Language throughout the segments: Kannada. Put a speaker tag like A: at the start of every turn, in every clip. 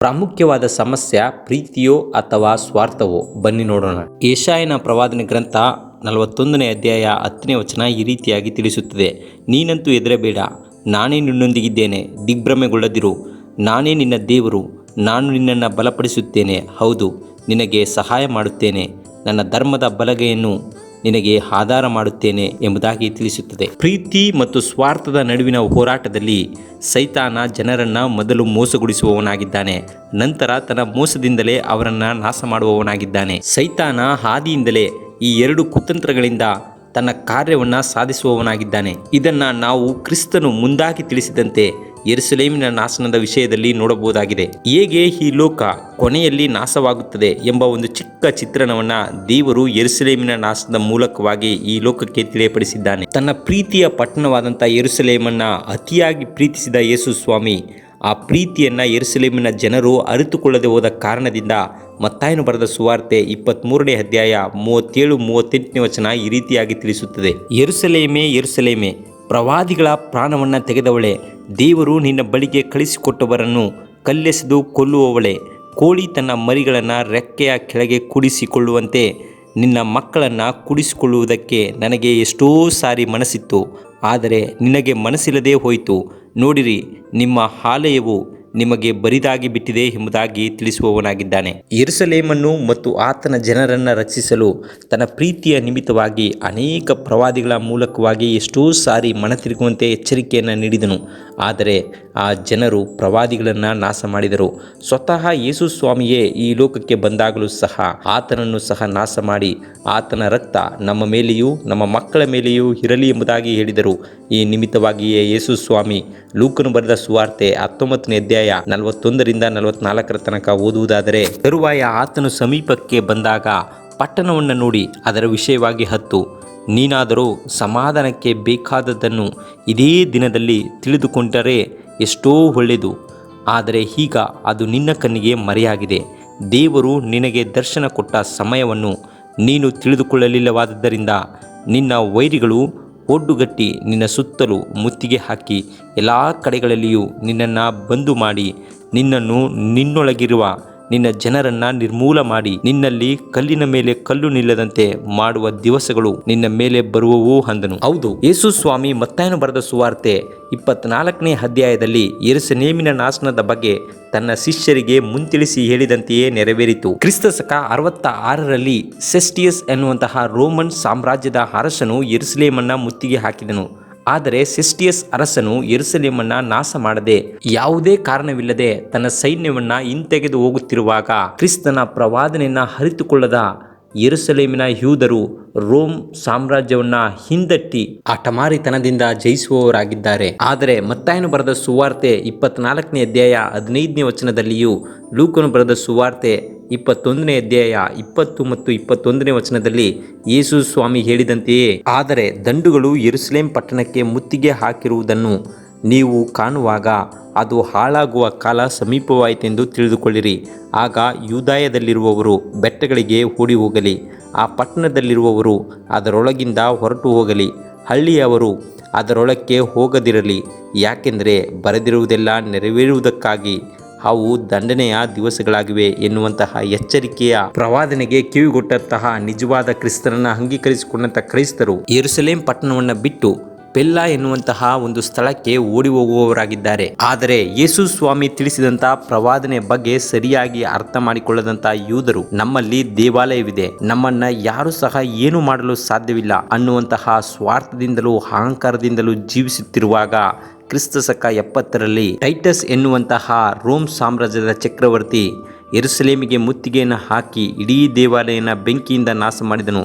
A: ಪ್ರಾಮುಖ್ಯವಾದ ಸಮಸ್ಯೆ, ಪ್ರೀತಿಯೋ ಅಥವಾ ಸ್ವಾರ್ಥವೋ? ಬನ್ನಿ ನೋಡೋಣ. ಏಷಾಯನ ಪ್ರವಾದನೆ ಗ್ರಂಥ ನಲವತ್ತೊಂದನೇ ಅಧ್ಯಾಯ ಹತ್ತನೇ ವಚನ ಈ ರೀತಿಯಾಗಿ ತಿಳಿಸುತ್ತದೆ. ನೀನಂತೂ ಹೆದರಬೇಡ. ನಾನೇ ನಿನ್ನೊಂದಿಗಿದ್ದೇನೆ. ದಿಗ್ಭ್ರಮೆಗೊಳ್ಳದಿರು. ನಾನೇ ನಿನ್ನ ದೇವರು. ನಾನು ನಿನ್ನನ್ನು ಬಲಪಡಿಸುತ್ತೇನೆ. ಹೌದು, ನಿನಗೆ ಸಹಾಯ ಮಾಡುತ್ತೇನೆ. ನನ್ನ ಧರ್ಮದ ಬಲಗೈಯನ್ನು ನಿನಗೆ ಆಧಾರ ಮಾಡುತ್ತೇನೆ ಎಂಬುದಾಗಿ ತಿಳಿಸುತ್ತದೆ. ಪ್ರೀತಿ ಮತ್ತು ಸ್ವಾರ್ಥದ ನಡುವಿನ ಹೋರಾಟದಲ್ಲಿ ಸೈತಾನ ಜನರನ್ನ ಮೊದಲು ಮೋಸಗೊಳಿಸುವವನಾಗಿದ್ದಾನೆ, ನಂತರ ತನ್ನ ಮೋಸದಿಂದಲೇ ಅವರನ್ನ ನಾಶ ಮಾಡುವವನಾಗಿದ್ದಾನೆ ಸೈತಾನ ಹಾದಿಯಿಂದಲೇ ಈ ಎರಡು ಕುತಂತ್ರಗಳಿಂದ ತನ್ನ ಕಾರ್ಯವನ್ನು ಸಾಧಿಸುವವನಾಗಿದ್ದಾನೆ. ಇದನ್ನು ನಾವು ಕ್ರಿಸ್ತನು ಮುಂದಾಗಿ ತಿಳಿಸಿದಂತೆ ಯೆರೂಸಲೇಮಿನ ನಾಶನದ ವಿಷಯದಲ್ಲಿ ನೋಡಬಹುದಾಗಿದೆ. ಹೇಗೆ ಈ ಲೋಕ ಕೊನೆಯಲ್ಲಿ ನಾಶವಾಗುತ್ತದೆ ಎಂಬ ಒಂದು ಚಿಕ್ಕ ಚಿತ್ರಣವನ್ನ ದೇವರು ಎರುಸಲೇಮಿನ ನಾಶದ ಮೂಲಕವಾಗಿ ಈ ಲೋಕಕ್ಕೆ ತಿಳಿಯಪಡಿಸಿದ್ದಾನೆ. ತನ್ನ ಪ್ರೀತಿಯ ಪಟ್ಟಣವಾದಂಥ ಎರುಸಲೇಮನ್ನ ಅತಿಯಾಗಿ ಪ್ರೀತಿಸಿದ ಯೇಸು ಸ್ವಾಮಿ, ಆ ಪ್ರೀತಿಯನ್ನ ಎರುಸಲೇಮಿನ ಜನರು ಅರಿತುಕೊಳ್ಳದೆ ಹೋದ ಕಾರಣದಿಂದ ಮತ್ತಾಯನು ಬರೆದ ಸುವಾರ್ತೆ ಇಪ್ಪತ್ತ್ಮೂರನೇ ಅಧ್ಯಾಯ ಮೂವತ್ತೇಳು ಮೂವತ್ತೆಂಟನೇ ವಚನ ಈ ರೀತಿಯಾಗಿ ತಿಳಿಸುತ್ತದೆ. ಎರುಸಲೇಮೆ ಎರುಸಲೇಮೆ ಪ್ರವಾದಿಗಳ ಪ್ರಾಣವನ್ನು ತೆಗೆದವಳೆ ದೇವರು ನಿನ್ನ ಬಳಿಗೆ ಕಳಿಸಿಕೊಟ್ಟವರನ್ನು ಕಲ್ಲೆಸೆದು ಕೊಲ್ಲುವವಳೆ. ಕೋಳಿ ತನ್ನ ಮರಿಗಳನ್ನು ರೆಕ್ಕೆಯ ಕೆಳಗೆ ಕುಡಿಸಿಕೊಳ್ಳುವಂತೆ ನಿನ್ನ ಮಕ್ಕಳನ್ನು ಕುಡಿಸಿಕೊಳ್ಳುವುದಕ್ಕೆ ನನಗೆ ಎಷ್ಟೋ ಸಾರಿ ಮನಸ್ಸಿತ್ತು. ಆದರೆ ನಿನಗೆ ಮನಸ್ಸಿಲ್ಲದೆ ಹೋಯಿತು. ನೋಡಿರಿ, ನಿಮ್ಮ ಆಲಯವು ನಿಮಗೆ ಬರಿದಾಗಿ ಬಿಟ್ಟಿದೆ ಎಂಬುದಾಗಿ ತಿಳಿಸುವವನಾಗಿದ್ದಾನೆ. ಯೆರೂಸಲೇಮನ್ನು ಮತ್ತು ಆತನ ಜನರನ್ನು ರಕ್ಷಿಸಲು ತನ್ನ ಪ್ರೀತಿಯ ನಿಮಿತ್ತವಾಗಿ ಅನೇಕ ಪ್ರವಾದಿಗಳ ಮೂಲಕವಾಗಿ ಎಷ್ಟೋ ಸಾರಿ ಮನ ತಿರುಗುವಂತೆ ಎಚ್ಚರಿಕೆಯನ್ನು ನೀಡಿದನು. ಆದರೆ ಆ ಜನರು ಪ್ರವಾದಿಗಳನ್ನು ನಾಶ ಮಾಡಿದರು. ಸ್ವತಃ ಯೇಸು ಸ್ವಾಮಿಯೇ ಈ ಲೋಕಕ್ಕೆ ಬಂದಾಗಲೂ ಸಹ ಆತನನ್ನು ಸಹ ನಾಶ ಮಾಡಿ ಆತನ ರಕ್ತ ನಮ್ಮ ಮೇಲೆಯೂ ನಮ್ಮ ಮಕ್ಕಳ ಮೇಲೆಯೂ ಇರಲಿ ಎಂಬುದಾಗಿ ಹೇಳಿದರು. ಈ ನಿಮಿತ್ತವಾಗಿಯೇ ಯೇಸು ಸ್ವಾಮಿ ಲೂಕನು ಬರೆದ ಸುವಾರ್ತೆ ಹತ್ತೊಂಬತ್ತನೇ ಅಧ್ಯಾಯ ನಲವತ್ತೊಂದರಿಂದ ನಲವತ್ನಾಲ್ಕರ ತನಕ ಓದುವುದಾದರೆ, ತರುವಾಯ ಆತನು ಸಮೀಪಕ್ಕೆ ಬಂದಾಗ ಪಟ್ಟಣವನ್ನು ನೋಡಿ ಅದರ ವಿಷಯವಾಗಿ ಹತ್ತು, ನೀನಾದರೂ ಸಮಾಧಾನಕ್ಕೆ ಬೇಕಾದದ್ದನ್ನು ಇದೇ ದಿನದಲ್ಲಿ ತಿಳಿದುಕೊಂಡರೆ ಎಷ್ಟೋ ಒಳ್ಳೆಯದು, ಆದರೆ ಈಗ ಅದು ನಿನ್ನ ಕಣ್ಣಿಗೆ ಮರೆಯಾಗಿದೆ, ದೇವರು ನಿನಗೆ ದರ್ಶನ ಕೊಟ್ಟ ಸಮಯವನ್ನು ನೀನು ತಿಳಿದುಕೊಳ್ಳಲಿಲ್ಲವಾದದ್ದರಿಂದ ನಿನ್ನ ವೈರಿಗಳು ಒಡ್ಡುಗಟ್ಟಿ ನಿನ್ನ ಸುತ್ತಲೂ ಮುತ್ತಿಗೆ ಹಾಕಿ ಎಲ್ಲ ಕಡೆಗಳಲ್ಲಿಯೂ ನಿನ್ನನ್ನು ಬಂದು ಮಾಡಿ ನಿನ್ನನ್ನು ನಿನ್ನೊಳಗಿರುವ ನಿನ್ನ ಜನರನ್ನ ನಿರ್ಮೂಲ ಮಾಡಿ ನಿನ್ನಲ್ಲಿ ಕಲ್ಲಿನ ಮೇಲೆ ಕಲ್ಲು ನಿಲ್ಲದಂತೆ ಮಾಡುವ ದಿವಸಗಳು ನಿನ್ನ ಮೇಲೆ ಬರುವವು ಅಂದನು. ಹೌದು, ಯೇಸು ಸ್ವಾಮಿ ಮತ್ತಾಯನು ಬರೆದ ಸುವಾರ್ತೆ ಇಪ್ಪತ್ನಾಲ್ಕನೇ ಅಧ್ಯಾಯದಲ್ಲಿ ಯೆರೂಸಲೇಮಿನ ನಾಶನದ ಬಗ್ಗೆ ತನ್ನ ಶಿಷ್ಯರಿಗೆ ಮುಂತಿಳಿಸಿ ಹೇಳಿದಂತೆಯೇ ನೆರವೇರಿತು. ಕ್ರಿಸ್ತ ಶಕ ಅರವತ್ತ ಆರರಲ್ಲಿ ಸೆಸ್ಟಿಯಸ್ ಎನ್ನುವಂತಹ ರೋಮನ್ ಸಾಮ್ರಾಜ್ಯದ ಅರಸನು ಯೆರೂಸಲೇಮನ್ನ ಮುತ್ತಿಗೆ ಹಾಕಿದನು. ಆದರೆ ಸೆಸ್ಟಿಯಸ್ ಅರಸನು ಎರುಸಲೇಮನ್ನ ನಾಶ ಮಾಡದೆ ಯಾವುದೇ ಕಾರಣವಿಲ್ಲದೆ ತನ್ನ ಸೈನ್ಯವನ್ನ ಹಿಂತೆಗೆದು ಹೋಗುತ್ತಿರುವಾಗ ಕ್ರಿಸ್ತನ ಪ್ರವಾದನೆಯನ್ನ ಅರಿತುಕೊಳ್ಳದ ಯೆರೂಸಲೇಮಿನ ಯೂದರು ರೋಮ್ ಸಾಮ್ರಾಜ್ಯವನ್ನ ಹಿಂದಟ್ಟಿ ಹಠಮಾರಿತನದಿಂದ ಜಯಿಸುವವರಾಗಿದ್ದಾರೆ. ಆದರೆ ಮತ್ತಾಯನು ಬರೆದ ಸುವಾರ್ತೆ ಇಪ್ಪತ್ನಾಲ್ಕನೇ ಅಧ್ಯಾಯ ಹದಿನೈದನೇ ವಚನದಲ್ಲಿಯೂ ಲೂಕನು ಬರೆದ ಸುವಾರ್ತೆ ಇಪ್ಪತ್ತೊಂದನೇ ಅಧ್ಯಾಯ ಇಪ್ಪತ್ತು ಮತ್ತು ಇಪ್ಪತ್ತೊಂದನೇ ವಚನದಲ್ಲಿ ಯೇಸು ಸ್ವಾಮಿ ಹೇಳಿದಂತೆಯೇ, ಆದರೆ ದಂಡುಗಳು ಎರುಸಲೇಮ್ ಪಟ್ಟಣಕ್ಕೆ ಮುತ್ತಿಗೆ ಹಾಕಿರುವುದನ್ನು ನೀವು ಕಾಣುವಾಗ ಅದು ಹಾಳಾಗುವ ಕಾಲ ಸಮೀಪವಾಯಿತೆಂದು ತಿಳಿದುಕೊಳ್ಳಿರಿ. ಆಗ ಯೂದಾಯದಲ್ಲಿರುವವರು ಬೆಟ್ಟಗಳಿಗೆ ಓಡಿ ಹೋಗಲಿ. ಆ ಪಟ್ಟಣದಲ್ಲಿರುವವರು ಅದರೊಳಗಿಂದ ಹೊರಟು ಹೋಗಲಿ. ಹಳ್ಳಿಯವರು ಅದರೊಳಕ್ಕೆ ಹೋಗದಿರಲಿ. ಯಾಕೆಂದರೆ ಬರೆದಿರುವುದೆಲ್ಲ ನೆರವೇರುವುದಕ್ಕಾಗಿ ಅವು ದಂಡನೆಯ ದಿವಸಗಳಾಗಿವೆ ಎನ್ನುವಂತಹ ಎಚ್ಚರಿಕೆಯ ಪ್ರವಾದನೆಗೆ ಕಿವಿಗೊಟ್ಟಂತಹ ನಿಜವಾದ ಕ್ರಿಸ್ತನನ್ನು ಅಂಗೀಕರಿಸಿಕೊಂಡಂಥ ಕ್ರೈಸ್ತರು ಯೆರೂಸಲೇಂ ಪಟ್ಟಣವನ್ನು ಬಿಟ್ಟು ಪೆಲ್ಲ ಎನ್ನುವಂತಹ ಒಂದು ಸ್ಥಳಕ್ಕೆ ಓಡಿ ಹೋಗುವವರಾಗಿದ್ದಾರೆ ಆದರೆ ಯೇಸು ಸ್ವಾಮಿ ತಿಳಿಸಿದಂತಹ ಪ್ರವಾದನೆ ಬಗ್ಗೆ ಸರಿಯಾಗಿ ಅರ್ಥ ಮಾಡಿಕೊಳ್ಳದಂತಹ ಯೂದರು ನಮ್ಮಲ್ಲಿ ದೇವಾಲಯವಿದೆ. ನಮ್ಮನ್ನ ಯಾರು ಸಹ ಏನು ಮಾಡಲು ಸಾಧ್ಯವಿಲ್ಲ ಅನ್ನುವಂತಹ ಸ್ವಾರ್ಥದಿಂದಲೂ ಅಹಂಕಾರದಿಂದಲೂ ಜೀವಿಸುತ್ತಿರುವಾಗ ಕ್ರಿಸ್ತ ಶಕ ಎಪ್ಪತ್ತರಲ್ಲಿ ಟೈಟಸ್ ಎನ್ನುವಂತಹ ರೋಮ್ ಸಾಮ್ರಾಜ್ಯದ ಚಕ್ರವರ್ತಿ ಎರುಸಲೇಮಿಗೆ ಮುತ್ತಿಗೆಯನ್ನು ಹಾಕಿ ಇಡೀ ದೇವಾಲಯನ ಬೆಂಕಿಯಿಂದ ನಾಶ ಮಾಡಿದನು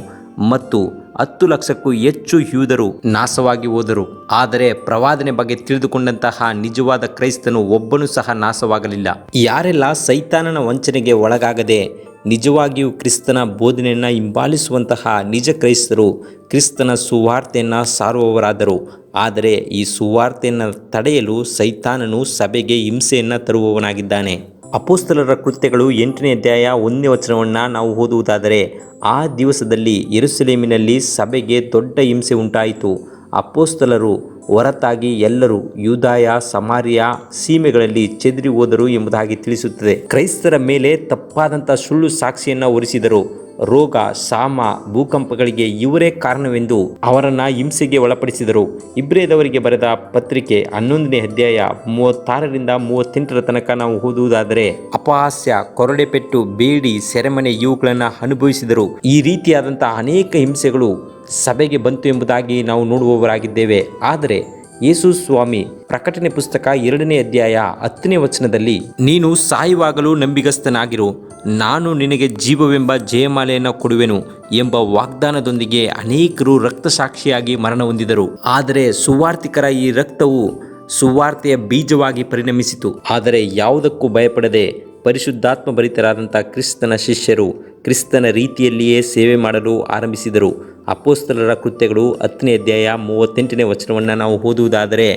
A: ಮತ್ತು ಹತ್ತು ಲಕ್ಷಕ್ಕೂ ಹೆಚ್ಚು ಯೂದರು ನಾಶವಾಗಿ ಹೋದರು. ಆದರೆ ಪ್ರವಾದನೆ ಬಗ್ಗೆ ತಿಳಿದುಕೊಂಡಂತಹ ನಿಜವಾದ ಕ್ರೈಸ್ತನು ಒಬ್ಬನೂ ಸಹ ನಾಶವಾಗಲಿಲ್ಲ. ಯಾರೆಲ್ಲ ಸೈತಾನನ ವಂಚನೆಗೆ ಒಳಗಾಗದೆ ನಿಜವಾಗಿಯೂ ಕ್ರಿಸ್ತನ ಬೋಧನೆಯನ್ನು ಹಿಂಬಾಲಿಸುವಂತಹ ನಿಜ ಕ್ರೈಸ್ತರು ಕ್ರಿಸ್ತನ ಸುವಾರ್ತೆಯನ್ನು ಸಾರುವವರಾದರು. ಆದರೆ ಈ ಸುವಾರ್ತೆಯನ್ನು ತಡೆಯಲು ಸೈತಾನನು ಸಭೆಗೆ ಹಿಂಸೆಯನ್ನು ತರುವವನಾಗಿದ್ದಾನೆ. ಅಪೋಸ್ತಲರ ಕೃತ್ಯಗಳು ಎಂಟನೇ ಅಧ್ಯಾಯ ಒಂದನೇ ವಚನವನ್ನು ನಾವು ಓದುವುದಾದರೆ, ಆ ದಿವಸದಲ್ಲಿ ಯೆರೂಸಲೇಮಿನಲ್ಲಿ ಸಭೆಗೆ ದೊಡ್ಡ ಹಿಂಸೆ ಉಂಟಾಯಿತು. ಅಪೋಸ್ತಲರು ಹೊರತಾಗಿ ಎಲ್ಲರೂ ಯೂದಾಯ, ಸಮಾರಿಯ ಸೀಮೆಗಳಲ್ಲಿ ಚೆದರಿ ಹೋದರು ಎಂಬುದಾಗಿ ತಿಳಿಸುತ್ತದೆ. ಕ್ರೈಸ್ತರ ಮೇಲೆ ತಪ್ಪಾದಂಥ ಸುಳ್ಳು ಸಾಕ್ಷಿಯನ್ನು ಹೊರಿಸಿದರು. ರೋಗ, ಸಾಮ, ಭೂಕಂಪಗಳಿಗೆ ಇವರೇ ಕಾರಣವೆಂದು ಅವರನ್ನ ಹಿಂಸೆಗೆ ಒಳಪಡಿಸಿದರು. ಇಬ್ರೇದವರಿಗೆ ಬರೆದ ಪತ್ರಿಕೆ ಹನ್ನೊಂದನೇ ಅಧ್ಯಾಯ ಮೂವತ್ತಾರರಿಂದ ಮೂವತ್ತೆಂಟರ ತನಕ ನಾವು ಓದುವುದಾದರೆ, ಅಪಹಾಸ್ಯ, ಕೊರಡೆಪೆಟ್ಟು, ಬೇಡಿ, ಸೆರೆಮನೆ ಇವುಗಳನ್ನು ಅನುಭವಿಸಿದರು. ಈ ರೀತಿಯಾದಂತಹ ಅನೇಕ ಹಿಂಸೆಗಳು ಸಭೆಗೆ ಬಂತು ಎಂಬುದಾಗಿ ನಾವು ನೋಡುವವರಾಗಿದ್ದೇವೆ. ಆದರೆ ಯೇಸು ಸ್ವಾಮಿ ಪ್ರಕಟಣೆ ಪುಸ್ತಕ ಎರಡನೇ ಅಧ್ಯಾಯ ಹತ್ತನೇ ವಚನದಲ್ಲಿ, ನೀನು ಸಾಯುವಾಗಲೂ ನಂಬಿಗಸ್ತನಾಗಿರು, ನಾನು ನಿನಗೆ ಜೀವವೆಂಬ ಜಯಮಾಲೆಯನ್ನು ಕೊಡುವೆನು ಎಂಬ ವಾಗ್ದಾನದೊಂದಿಗೆ ಅನೇಕರು ರಕ್ತಸಾಕ್ಷಿಯಾಗಿ ಮರಣ ಹೊಂದಿದರು. ಆದರೆ ಸುವಾರ್ತಿಕರ ಈ ರಕ್ತವು ಸುವಾರ್ತೆಯ ಬೀಜವಾಗಿ ಪರಿಣಮಿಸಿತು. ಆದರೆ ಯಾವುದಕ್ಕೂ ಭಯಪಡದೆ ಪರಿಶುದ್ಧಾತ್ಮ ಭರಿತರಾದಂಥ ಕ್ರಿಸ್ತನ ಶಿಷ್ಯರು ಕ್ರಿಸ್ತನ ರೀತಿಯಲ್ಲಿಯೇ ಸೇವೆ ಮಾಡಲು ಆರಂಭಿಸಿದರು. ಅಪೋಸ್ತಲರ ಕೃತ್ಯಗಳು ಹತ್ತನೇ ಅಧ್ಯಾಯ ಮೂವತ್ತೆಂಟನೇ ವಚನವನ್ನು ನಾವು ಓದುವುದಾದರೆ,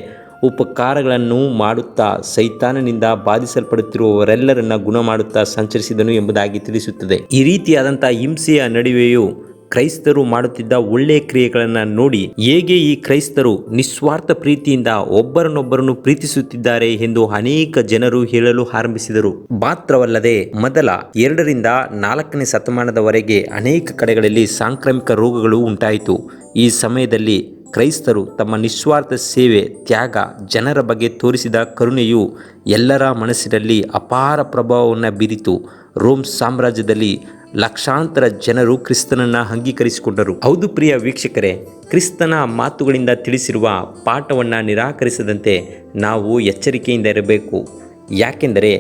A: ಉಪಕಾರಗಳನ್ನು ಮಾಡುತ್ತಾ ಸೈತಾನನಿಂದ ಬಾಧಿಸಲ್ಪಡುತ್ತಿರುವವರೆಲ್ಲರನ್ನ ಗುಣ ಮಾಡುತ್ತಾ ಸಂಚರಿಸಿದನು ಎಂಬುದಾಗಿ ತಿಳಿಸುತ್ತದೆ. ಈ ರೀತಿಯಾದಂಥ ಹಿಂಸೆಯ ನಡುವೆಯೂ ಕ್ರೈಸ್ತರು ಮಾಡುತ್ತಿದ್ದ ಒಳ್ಳೆಯ ಕ್ರಿಯೆಗಳನ್ನು ನೋಡಿ ಹೇಗೆ ಈ ಕ್ರೈಸ್ತರು ನಿಸ್ವಾರ್ಥ ಪ್ರೀತಿಯಿಂದ ಒಬ್ಬರನ್ನೊಬ್ಬರನ್ನು ಪ್ರೀತಿಸುತ್ತಿದ್ದಾರೆ ಎಂದು ಅನೇಕ ಜನರು ಹೇಳಲು ಆರಂಭಿಸಿದರು. ಮಾತ್ರವಲ್ಲದೆ ಮೊದಲ ಎರಡರಿಂದ ನಾಲ್ಕನೇ ಶತಮಾನದವರೆಗೆ ಅನೇಕ ಕಡೆಗಳಲ್ಲಿ ಸಾಂಕ್ರಾಮಿಕ ರೋಗಗಳು ಉಂಟಾಯಿತು. ಈ ಸಮಯದಲ್ಲಿ ಕ್ರೈಸ್ತರು ತಮ್ಮ ನಿಸ್ವಾರ್ಥ ಸೇವೆ, ತ್ಯಾಗ, ಜನರ ಬಗ್ಗೆ ತೋರಿಸಿದ ಕರುಣೆಯು ಎಲ್ಲರ ಮನಸ್ಸಿನಲ್ಲಿ ಅಪಾರ ಪ್ರಭಾವವನ್ನು ಬೀರಿತು. ರೋಮ್ ಸಾಮ್ರಾಜ್ಯದಲ್ಲಿ ಲಕ್ಷಾಂತರ ಜನರು ಕ್ರಿಸ್ತನನ್ನು ಅಂಗೀಕರಿಸಿಕೊಂಡರು. ಹೌದು ಪ್ರಿಯ ವೀಕ್ಷಕರೇ, ಕ್ರಿಸ್ತನ ಮಾತುಗಳಿಂದ ತಿಳಿಸಿರುವ ಪಾಠವನ್ನು ನಿರಾಕರಿಸದಂತೆ ನಾವು ಎಚ್ಚರಿಕೆಯಿಂದ ಇರಬೇಕು. ಯಾಕೆಂದರೆ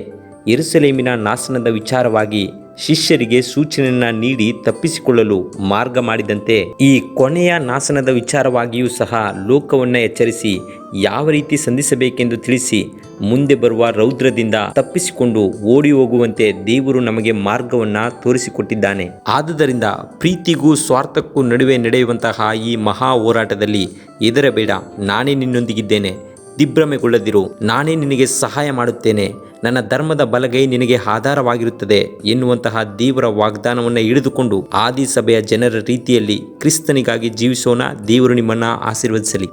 A: ಎರುಸಲೇಮಿನ ನಾಶನದ ವಿಚಾರವಾಗಿ ಶಿಷ್ಯರಿಗೆ ಸೂಚನೆಯನ್ನ ನೀಡಿ ತಪ್ಪಿಸಿಕೊಳ್ಳಲು ಮಾರ್ಗ ಮಾಡಿದಂತೆ, ಈ ಕೊನೆಯ ನಾಶನದ ವಿಚಾರವಾಗಿಯೂ ಸಹ ಲೋಕವನ್ನು ಎಚ್ಚರಿಸಿ ಯಾವ ರೀತಿ ಸಂಧಿಸಬೇಕೆಂದು ತಿಳಿಸಿ ಮುಂದೆ ಬರುವ ರೌದ್ರದಿಂದ ತಪ್ಪಿಸಿಕೊಂಡು ಓಡಿ ಹೋಗುವಂತೆ ದೇವರು ನಮಗೆ ಮಾರ್ಗವನ್ನ ತೋರಿಸಿಕೊಟ್ಟಿದ್ದಾನೆ. ಆದುದರಿಂದ ಪ್ರೀತಿಗೂ ಸ್ವಾರ್ಥಕ್ಕೂ ನಡುವೆ ನಡೆಯುವಂತಹ ಈ ಮಹಾ ಹೋರಾಟದಲ್ಲಿ ಎದರಬೇಡ ನಾನೇ ನಿನ್ನೊಂದಿಗಿದ್ದೇನೆ. ದಿಗ್ಭ್ರಮೆಗೊಳ್ಳದಿರು ನಾನೇ ನಿನಗೆ ಸಹಾಯ ಮಾಡುತ್ತೇನೆ. ನನ್ನ ಧರ್ಮದ ಬಲಗೈ ನಿನಗೆ ಆಧಾರವಾಗಿರುತ್ತದೆ ಎನ್ನುವಂತಹ ದೇವರ ವಾಗ್ದಾನವನ್ನು ಹಿಡಿದುಕೊಂಡು ಆದಿ ಸಭೆಯ ಜನರ ರೀತಿಯಲ್ಲಿ ಕ್ರಿಸ್ತನಿಗಾಗಿ ಜೀವಿಸೋಣ. ದೇವರು ನಿಮ್ಮನ್ನ ಆಶೀರ್ವದಿಸಲಿ.